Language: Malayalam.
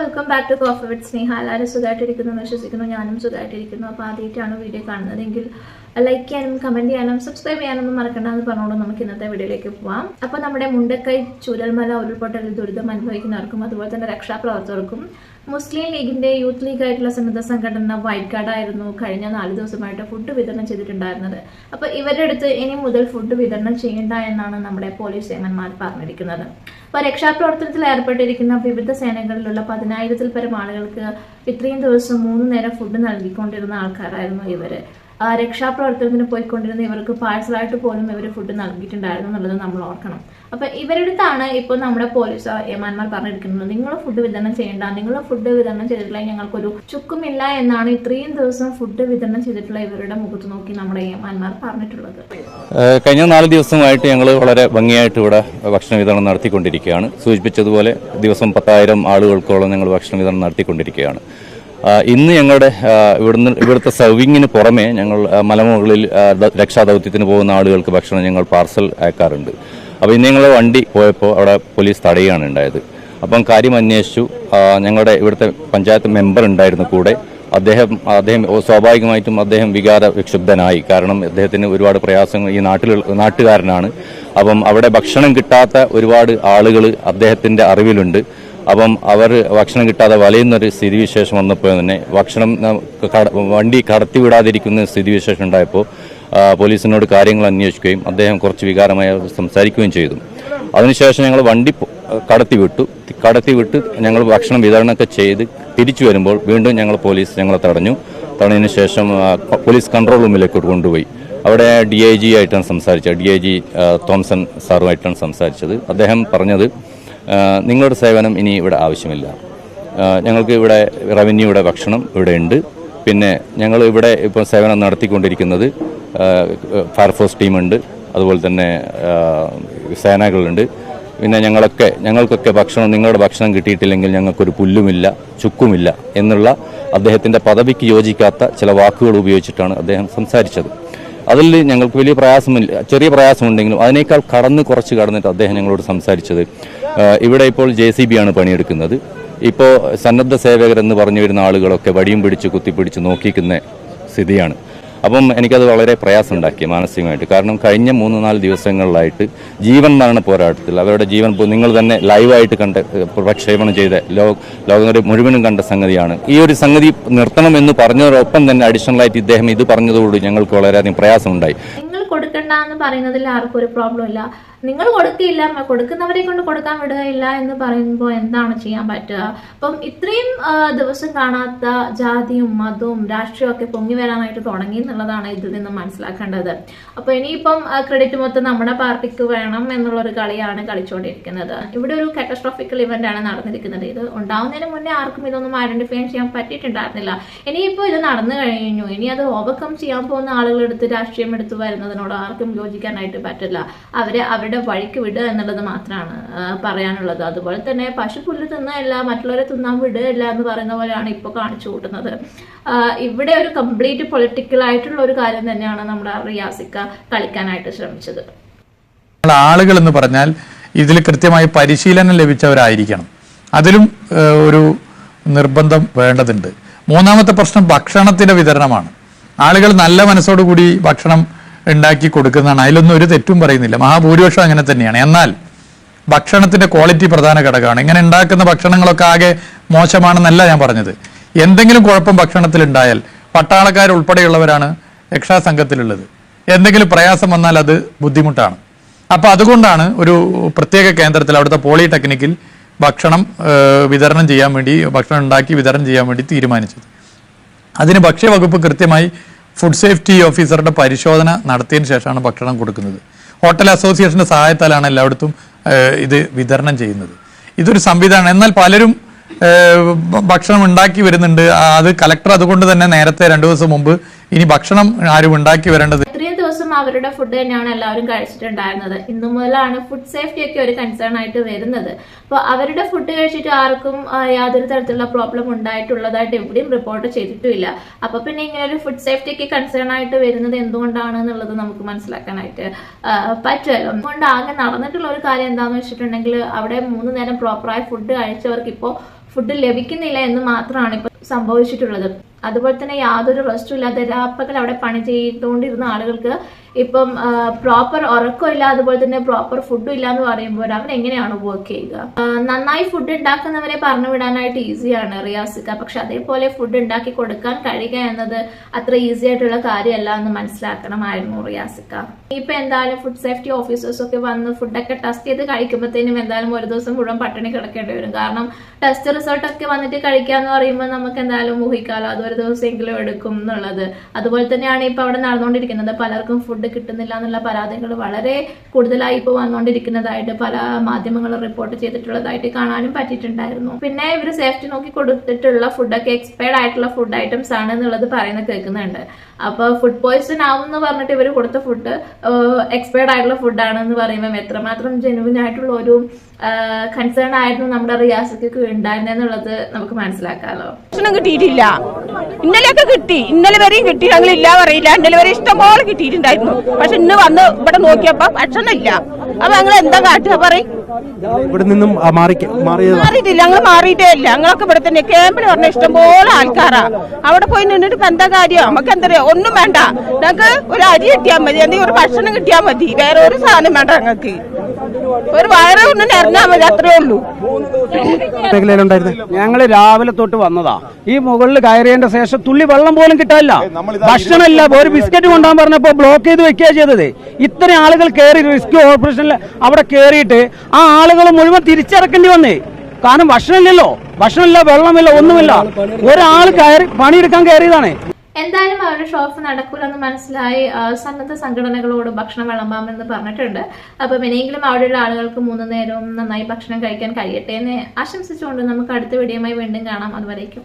Welcome back to coffee with Sneha എല്ലാവരും സുഖമായിട്ടിരിക്കുന്നു. വിശ്വസിക്കുന്നു. ഞാനും സുഖമായിട്ടിരിക്കുന്നു. അപ്പോൾ ആദ്യമായിട്ടാണ് വീഡിയോ കാണുന്നതെങ്കിൽ ലൈക്ക് ചെയ്യാനും കമന്റ് ചെയ്യാനും സബ്സ്ക്രൈബ് ചെയ്യാനൊന്നും മറക്കണ്ട എന്ന് പറഞ്ഞുകൊണ്ട് നമുക്ക് ഇന്നത്തെ വീഡിയോയിലേക്ക് പോവാം. അപ്പോൾ നമ്മുടെ മുണ്ടക്കൈ ചുരൽമല ഉരുൾപൊട്ടൽ ദുരിതം അനുഭവിക്കുന്നവർക്കും അതുപോലെ തന്നെ രക്ഷാപ്രവർത്തകർക്കും മുസ്ലിം ലീഗിന്റെ യൂത്ത് ലീഗ് ആയിട്ടുള്ള സന്നദ്ധ സംഘടന വൈറ്റ് കാർഡായിരുന്നു കഴിഞ്ഞ നാല് ദിവസമായിട്ട് ഫുഡ് വിതരണം ചെയ്തിട്ടുണ്ടായിരുന്നത്. അപ്പോൾ ഇവരുടെ അടുത്ത് ഇനി മുതൽ ഫുഡ് വിതരണം ചെയ്യേണ്ട എന്നാണ് നമ്മുടെ പോലീസ് സേനന്മാർ പറഞ്ഞിരിക്കുന്നത്. അപ്പോൾ രക്ഷാപ്രവർത്തനത്തിൽ ഏർപ്പെട്ടിരിക്കുന്ന വിവിധ സേനകളിലുള്ള പതിനായിരത്തിൽ പരം ആളുകൾക്ക് ഇത്രയും ദിവസം മൂന്ന് നേരം ഫുഡ് നൽകിക്കൊണ്ടിരുന്ന ആൾക്കാരായിരുന്നു ഇവർ. രക്ഷാപ്രവർത്തനത്തിന് പോയിക്കൊണ്ടിരുന്ന ഇവർക്ക് പാഴ്സലായിട്ട് പോലും ഇവർ ഫുഡ് നൽകിയിട്ടുണ്ടായിരുന്നു എന്നുള്ളത് നമ്മൾ ഓർക്കണം. അപ്പൊ ഇവരടുത്താണ് ഇപ്പൊ ഇപ്പോൾ നമ്മുടെ പോലീസ് ഏമാന്മാർ പറഞ്ഞിരിക്കുന്നത്. നിങ്ങൾ ഫുഡ് വിതരണം ചെയ്യേണ്ട. നിങ്ങൾ ഫുഡ് വിതരണം ചെയ്തിട്ടില്ലെങ്കിൽ ഞങ്ങൾക്കൊരു ചുക്കുമില്ല എന്നാണ് ഇത്രയും ദിവസം ഫുഡ് വിതരണം ചെയ്തിട്ടുള്ള ഇവരുടെ മുഖത്ത് നോക്കി നമ്മുടെ ഏമാന്മാർ പറഞ്ഞിട്ടുള്ളത്. കഴിഞ്ഞ നാല് ദിവസമായിട്ട് ഞങ്ങൾ വളരെ ഭംഗിയായിട്ട് ഇവിടെ ഭക്ഷണ വിതരണം നടത്തിക്കൊണ്ടിരിക്കുകയാണ്. സൂചിപ്പിച്ചതുപോലെ ദിവസം പത്തായിരം ആളുകൾക്കോളം ഞങ്ങൾ ഭക്ഷണ വിതരണം നടത്തിക്കൊണ്ടിരിക്കുകയാണ്. ഇന്ന് ഞങ്ങളുടെ ഇവിടുന്ന് ഇവിടുത്തെ സർവിങ്ങിന് പുറമെ ഞങ്ങൾ മലമുകളിൽ രക്ഷാദൗത്യത്തിന് പോകുന്ന ആളുകൾക്ക് ഭക്ഷണം ഞങ്ങൾ പാർസൽ അയക്കാറുണ്ട്. അപ്പോൾ ഇന്ന് ഞങ്ങൾ വണ്ടി പോയപ്പോൾ അവിടെ പോലീസ് തടയുകയാണ് ഉണ്ടായത്. അപ്പം കാര്യം അന്വേഷിച്ചു. ഞങ്ങളുടെ ഇവിടുത്തെ പഞ്ചായത്ത് മെമ്പർ ഉണ്ടായിരുന്നു കൂടെ. അദ്ദേഹം അദ്ദേഹം സ്വാഭാവികമായിട്ടും അദ്ദേഹം വികാര വിക്ഷുബ്ധനായി. കാരണം അദ്ദേഹത്തിന് ഒരുപാട് പ്രയാസങ്ങൾ ഈ നാട്ടിൽ നാട്ടുകാരനാണ്. അപ്പം അവിടെ ഭക്ഷണം കിട്ടാത്ത ഒരുപാട് ആളുകൾ അദ്ദേഹത്തിന്റെ അറിവിലുണ്ട്. അപ്പം അവർ ഭക്ഷണം കിട്ടാതെ വലയുന്നൊരു സ്ഥിതിവിശേഷം വന്നപ്പോൾ തന്നെ ഭക്ഷണം വണ്ടി കടത്തി വണ്ടി കടത്തിവിടാതിരിക്കുന്ന സ്ഥിതിവിശേഷം ഉണ്ടായപ്പോൾ പോലീസിനോട് കാര്യങ്ങൾ അന്വേഷിക്കുകയും അദ്ദേഹം കുറച്ച് വികാരമായി സംസാരിക്കുകയും ചെയ്തു. അതിനുശേഷം ഞങ്ങൾ വണ്ടി കടത്തി വിട്ടു. കടത്തി വിട്ട് ഞങ്ങൾ ഭക്ഷണം വിതരണമൊക്കെ ചെയ്ത് തിരിച്ചു വരുമ്പോൾ വീണ്ടും ഞങ്ങൾ പോലീസ് ഞങ്ങളെ തടഞ്ഞു. തടഞ്ഞതിന് ശേഷം പോലീസ് കൺട്രോൾ റൂമിലേക്ക് കൊണ്ടുപോയി. അവിടെ ഡി ഐ ജി ആയിട്ടാണ് സംസാരിച്ചത്. ഡി ഐ ജി തോംസൺ സാറുമായിട്ടാണ് സംസാരിച്ചത്. അദ്ദേഹം പറഞ്ഞത് നിങ്ങളുടെ സേവനം ഇനി ഇവിടെ ആവശ്യമില്ല. ഞങ്ങൾക്ക് ഇവിടെ റവന്യൂയുടെ ഭക്ഷണം ഇവിടെ ഉണ്ട്. പിന്നെ ഞങ്ങൾ ഇവിടെ ഇപ്പോൾ സേവനം നടത്തിക്കൊണ്ടിരിക്കുന്നത് ഫയർഫോഴ്സ് ടീമുണ്ട് അതുപോലെ തന്നെ സേനകളുണ്ട്. പിന്നെ ഞങ്ങളൊക്കെ ഞങ്ങൾക്കൊക്കെ ഭക്ഷണം നിങ്ങളുടെ ഭക്ഷണം കിട്ടിയിട്ടില്ലെങ്കിൽ ഞങ്ങൾക്കൊരു പുല്ലുമില്ല ചുക്കുമില്ല എന്നുള്ള അദ്ദേഹത്തിന്റെ പദവിക്ക് യോജിക്കാത്ത ചില വാക്കുകൾ ഉപയോഗിച്ചിട്ടാണ് അദ്ദേഹം സംസാരിച്ചത്. അതിൽ ഞങ്ങൾക്ക് വലിയ പ്രയാസമില്ല ചെറിയ പ്രയാസമുണ്ടെങ്കിലും അതിനേക്കാൾ കടന്ന് കുറച്ച് കടന്നിട്ട് അദ്ദേഹം ഞങ്ങളോട് സംസാരിച്ചത് ഇവിടെ ഇപ്പോൾ ജെ സി ബി ആണ് പണിയെടുക്കുന്നത്. ഇപ്പോൾ സന്നദ്ധ സേവകരെന്ന് പറഞ്ഞു വരുന്ന ആളുകളൊക്കെ വടിയും പിടിച്ച് കുത്തിപ്പിടിച്ച് നോക്കിക്കുന്ന സ്ഥിതിയാണ്. അപ്പം എനിക്കത് വളരെ പ്രയാസമുണ്ടാക്കി മാനസികമായിട്ട്. കാരണം കഴിഞ്ഞ മൂന്ന് നാല് ദിവസങ്ങളിലായിട്ട് ജീവൻ മരണ പോരാട്ടത്തിൽ അവരുടെ ജീവൻ നിങ്ങൾ തന്നെ ലൈവായിട്ട് കണ്ട് പ്രക്ഷേപണം ചെയ്ത ലോ ലോകം മുഴുവനും കണ്ട സംഗതിയാണ്. ഈ ഒരു സംഗതി നിർത്തണം എന്ന് പറഞ്ഞതോടൊപ്പം തന്നെ അഡീഷണലായിട്ട് ഇദ്ദേഹം ഇത് പറഞ്ഞതോടുകൂടി ഞങ്ങൾക്ക് വളരെയധികം പ്രയാസമുണ്ടായി. നിങ്ങൾ കൊടുക്കണ്ട എന്ന് പറയുന്നതിൽ ആർക്കും ഒരു പ്രോബ്ലം ഇല്ല. നിങ്ങൾ കൊടുക്കില്ല കൊടുക്കുന്നവരെ കൊണ്ട് കൊടുക്കാൻ വിടുകയില്ല എന്ന് പറയുമ്പോൾ എന്താണ് ചെയ്യാൻ പറ്റുക? അപ്പം ഇത്രയും ദിവസം കാണാത്ത ജാതിയും മതവും രാഷ്ട്രീയവും ഒക്കെ പൊങ്ങി വരാനായിട്ട് തുടങ്ങി എന്നുള്ളതാണ് ഇതിൽ നിന്ന് മനസ്സിലാക്കേണ്ടത്. അപ്പോൾ ഇനിയിപ്പം ക്രെഡിറ്റ് മൊത്തം നമ്മുടെ പാർട്ടിക്ക് വേണം എന്നുള്ളൊരു കളിയാണ് കളിച്ചുകൊണ്ടിരിക്കുന്നത്. ഇവിടെ ഒരു കാറ്റസ്ട്രോഫിക്കൽ ഇവന്റ് ആണ് നടന്നിരിക്കുന്നത്. ഇത് ഉണ്ടാവുന്നതിന് മുന്നേ ആർക്കും ഇതൊന്നും ഐഡന്റിഫൈ ചെയ്യാൻ പറ്റിയിട്ടുണ്ടായിരുന്നില്ല. ഇനിയിപ്പോൾ ഇത് നടന്നു കഴിഞ്ഞു. ഇനി അത് ഓവർകം ചെയ്യാൻ പോകുന്ന ആളുകളെടുത്ത് രാഷ്ട്രീയം എടുത്തു വരുന്നതിനോട് ആർക്കും യോജിക്കാനായിട്ട് പറ്റില്ല. അവരെ അവരുടെ വഴിക്ക് വിടുക എന്നുള്ളത് മാത്രമാണ് പറയാനുള്ളത്. അതുപോലെ തന്നെ പശു പുല്ല് തിന്നല്ല മറ്റുള്ളവരെ തിന്നാൻ വിടുകയില്ല എന്ന് പറയുന്ന പോലെയാണ് ഇപ്പോൾ കാണിച്ചു കൂട്ടുന്നത്. ഇവിടെ ഒരു കംപ്ലീറ്റ് പൊളിറ്റിക്കൽ ആയിട്ടുള്ള ഒരു കാര്യം തന്നെയാണ് നമ്മുടെ റിയാസിക്ക കളിക്കാനായിട്ട് ശ്രമിച്ചത്. ആളുകൾ എന്ന് പറഞ്ഞാൽ ഇതിൽ കൃത്യമായി പരിശീലനം ലഭിച്ചവരായിരിക്കണം. അതിലും ഒരു നിർബന്ധം വേണ്ടതുണ്ട്. മൂന്നാമത്തെ പ്രശ്നം ഭക്ഷണത്തിന്റെ വിതരണമാണ്. ആളുകൾ നല്ല മനസ്സോടുകൂടി ഭക്ഷണം ഉണ്ടാക്കി കൊടുക്കുന്നതാണ്. അതിലൊന്നും ഒരു തെറ്റും പറയുന്നില്ല. മഹാഭൂരിപക്ഷം അങ്ങനെ തന്നെയാണ്. എന്നാൽ ഭക്ഷണത്തിന്റെ ക്വാളിറ്റി പ്രധാന ഘടകമാണ്. ഇങ്ങനെ ഉണ്ടാക്കുന്ന ഭക്ഷണങ്ങളൊക്കെ ആകെ മോശമാണെന്നല്ല ഞാൻ പറഞ്ഞത്. എന്തെങ്കിലും കുഴപ്പം ഭക്ഷണത്തിൽ ഉണ്ടായാൽ പട്ടാളക്കാരുൾപ്പെടെയുള്ളവരാണ് രക്ഷാസംഘത്തിലുള്ളത് എന്തെങ്കിലും പ്രയാസം വന്നാൽ അത് ബുദ്ധിമുട്ടാണ്. അപ്പൊ അതുകൊണ്ടാണ് ഒരു പ്രത്യേക കേന്ദ്രത്തിൽ അവിടുത്തെ പോളിടെക്നിക്കിൽ ഭക്ഷണം വിതരണം ചെയ്യാൻ വേണ്ടി ഭക്ഷണം ഉണ്ടാക്കി വിതരണം ചെയ്യാൻ വേണ്ടി തീരുമാനിച്ചത്. അതിന് ഭക്ഷ്യവകുപ്പ് കൃത്യമായി ഫുഡ് സേഫ്റ്റി ഓഫീസറുടെ പരിശോധന നടത്തിയതിനു ശേഷമാണ് ഭക്ഷണം കൊടുക്കുന്നത്. ഹോട്ടൽ അസോസിയേഷന്റെ സഹായത്താലാണ് എല്ലായിടത്തും ഇത് വിതരണം ചെയ്യുന്നത്. ഇതൊരു സംവിധാനം. എന്നാൽ പലരും ഭക്ഷണം ഉണ്ടാക്കി വരുന്നുണ്ട്. അത് കലക്ടർ അതുകൊണ്ട് തന്നെ നേരത്തെ രണ്ടു ദിവസം മുമ്പ് ഇനി ഭക്ഷണം ആരും ഉണ്ടാക്കി വരേണ്ടത് ദിവസം അവരുടെ ഫുഡ് തന്നെയാണ് എല്ലാവരും കഴിച്ചിട്ടുണ്ടായിരുന്നത്. ഇന്നു മുതലാണ് ഫുഡ് സേഫ്റ്റി ഒക്കെ ഒരു കൺസേൺ ആയിട്ട് വരുന്നത്. അപ്പോൾ അവരുടെ ഫുഡ് കഴിച്ചിട്ട് ആർക്കും യാതൊരു തരത്തിലുള്ള പ്രോബ്ലം ഉണ്ടായിട്ടുള്ളതായിട്ട് എവിടെയും റിപ്പോർട്ട് ചെയ്തിട്ടില്ല അപ്പോൾ പിന്നെ ഇങ്ങനെ ഒരു ഫുഡ് സേഫ്റ്റി ഒക്കെ കൺസേൺ ആയിട്ട് വരുന്നത് എന്തുകൊണ്ടാണ് എന്നുള്ളത് നമുക്ക് മനസ്സിലാക്കാനായിട്ട് പറ്റുമല്ലോ. അതുകൊണ്ട് ആകെ നടന്നിട്ടുള്ള ഒരു കാര്യം എന്താണെന്ന് വെച്ചിട്ടുണ്ടെങ്കിൽ അവിടെ മൂന്ന് നേരം പ്രോപ്പറായ ഫുഡ് കഴിച്ചവർക്ക് ഇപ്പോൾ ഫുഡ് ലഭിക്കുന്നില്ല എന്ന് മാത്രമാണ് ഇപ്പൊ സംഭവിച്ചിട്ടുള്ളത്. അതുപോലെ തന്നെ യാതൊരു റെസ്റ്റും ഇല്ലാതെ രാപ്പകൽ അവിടെ പണി ചെയ്തുകൊണ്ടിരുന്ന ആളുകൾക്ക് ഇപ്പം പ്രോപ്പർ ഉറക്കമില്ല അതുപോലെ തന്നെ പ്രോപ്പർ ഫുഡും ഇല്ല എന്ന് പറയുമ്പോൾ അവർ എങ്ങനെയാണ് വർക്ക് ചെയ്യുക? നന്നായി ഫുഡ് ഉണ്ടാക്കുന്നവരെ പറഞ്ഞു വിടാനായിട്ട് ഈസിയാണ് റിയാസിക്ക. പക്ഷെ അതേപോലെ ഫുഡ് ഉണ്ടാക്കി കൊടുക്കാൻ കഴിയുക എന്നത് അത്ര ഈസി ആയിട്ടുള്ള കാര്യമല്ല എന്ന് മനസ്സിലാക്കണമായിരുന്നു റിയാസിക്ക. ഇപ്പൊ എന്തായാലും ഫുഡ് സേഫ്റ്റി ഓഫീസേഴ്സ് ഒക്കെ വന്ന് ഫുഡൊക്കെ ടെസ്റ്റ് ചെയ്ത് കഴിക്കുമ്പോഴത്തേനും എന്തായാലും ഒരു ദിവസം മുഴുവൻ പട്ടിണി കിടക്കേണ്ടി വരും. കാരണം ടെസ്റ്റ് റിസൾട്ട് ഒക്കെ വന്നിട്ട് കഴിക്കാന്ന് പറയുമ്പോൾ നമുക്ക് എന്തായാലും ഊഹിക്കാലോ അത് ഒരു ദിവസമെങ്കിലും എടുക്കും എന്നുള്ളത്. അതുപോലെ തന്നെയാണ് ഇപ്പൊ അവിടെ നടന്നുകൊണ്ടിരിക്കുന്നത്. പലർക്കും ഫുഡ് കിട്ടുന്നില്ല എന്നുള്ള പരാതികൾ വളരെ കൂടുതലായി ഇപ്പോൾ വന്നുകൊണ്ടിരിക്കുന്നതായിട്ട് പല മാധ്യമങ്ങളും റിപ്പോർട്ട് ചെയ്തിട്ടുള്ളതായിട്ട് കാണാനും പറ്റിയിട്ടുണ്ടായിരുന്നു. പിന്നെ ഇവർ സേഫ്റ്റി നോക്കി കൊടുത്തിട്ടുള്ള ഫുഡൊക്കെ എക്സ്പയർഡ് ആയിട്ടുള്ള ഫുഡ് ഐറ്റംസ് ആണ് എന്നുള്ളത് പറയുന്ന കേൾക്കുന്നുണ്ട്. അപ്പോൾ ഫുഡ് പോയിസൺ ആവും എന്ന് പറഞ്ഞിട്ട് ഇവർ കൊടുത്ത ഫുഡ് എക്സ്പയർഡ് ആയിട്ടുള്ള ഫുഡാണ് എന്ന് പറയുമ്പോൾ എത്രമാത്രം ജെനുവിൻ ആയിട്ടുള്ള ഒരു കൺസേൺ ആയിരുന്നു നമ്മുടെ റിയാസക്ക് ഉണ്ടായിരുന്നെന്നുള്ളത് നമുക്ക് മനസ്സിലാക്കാമല്ലോ ഭക്ഷണം കിട്ടിയിട്ടില്ല. ഇന്നലെയൊക്കെ കിട്ടി. ഇന്നലെ വരെയും കിട്ടി. ഞങ്ങൾ ഇല്ല പറയില്ല. ഇന്നലെ വരെ ഇഷ്ടംപോലെ കിട്ടിയിട്ടുണ്ടായിരുന്നു. പക്ഷെ ഇന്ന് വന്ന് ഇവിടെ നോക്കിയപ്പോ ഭക്ഷണം ഇല്ല. അപ്പൊ ഞങ്ങൾ എന്താ കാട്ടുക? പറയും. ഇവിടെ നിന്നും ആ, മാറി മാറിയിട്ടില്ല. ഞങ്ങൾ മാറിയിട്ടേ ഇല്ല. ഞങ്ങളൊക്കെ ഇവിടെ തന്നെ ക്യാമ്പിൽ പറഞ്ഞ ഇഷ്ടംപോലെ ആൾക്കാരാ. അവിടെ പോയി നിന്നിട്ട് ഇപ്പൊ എന്താ കാര്യം? നമുക്ക് എന്താ ഒന്നും വേണ്ട. ഞങ്ങൾക്ക് ഒരു അരി കിട്ടിയാൽ മതി. എന്തെങ്കിലും ഒരു ഭക്ഷണം കിട്ടിയാൽ മതി. വേറെ ഒരു സാധനം വേണ്ട ഞങ്ങൾക്ക്. ഒരു വയറ് ഒന്ന് നിറഞ്ഞാൽ മതി അത്രേ ഉള്ളൂ. ഞങ്ങൾ ഞങ്ങൾ രാവിലെ തൊട്ട് വന്നതാ. ഈ മുകളിൽ കയറിയതിന്റെ ശേഷം തുള്ളി വെള്ളം പോലും കിട്ടാല്ല ഭക്ഷണമില്ല. ഒരു ബിസ്ക്കറ്റ് കൊണ്ടാൻ പറഞ്ഞപ്പോ ബ്ലോക്ക് ചെയ്ത് വെക്കുക ചെയ്തത്. ഇത്രയും ആളുകൾ കയറി റിസ്ക് ഓപ്പറേഷനിൽ അവിടെ കയറിയിട്ട് ആ ആളുകൾ മുഴുവൻ തിരിച്ചിറക്കേണ്ടി വന്നേ. കാരണം ഭക്ഷണമില്ലല്ലോ. ഭക്ഷണമില്ല വെള്ളമില്ല ഒന്നുമില്ല. ഒരാൾ കയറി പണിയെടുക്കാൻ കയറിയതാണ്. എന്തായാലും അവരുടെ ഷോപ്പ് നടക്കൂലെന്ന് മനസ്സിലായി. സന്നദ്ധ സംഘടനകളോട് ഭക്ഷണം വിളമ്പാമെന്ന് പറഞ്ഞിട്ടുണ്ട്. അപ്പം ഇനിയെങ്കിലും അവിടെയുള്ള ആളുകൾക്ക് മൂന്ന് നേരവും നന്നായി ഭക്ഷണം കഴിക്കാൻ കഴിയട്ടെ എന്ന് ആശംസിച്ചുകൊണ്ട് നമുക്ക് അടുത്ത വീഡിയോയുമായി വീണ്ടും കാണാം. അതുവരേക്കും.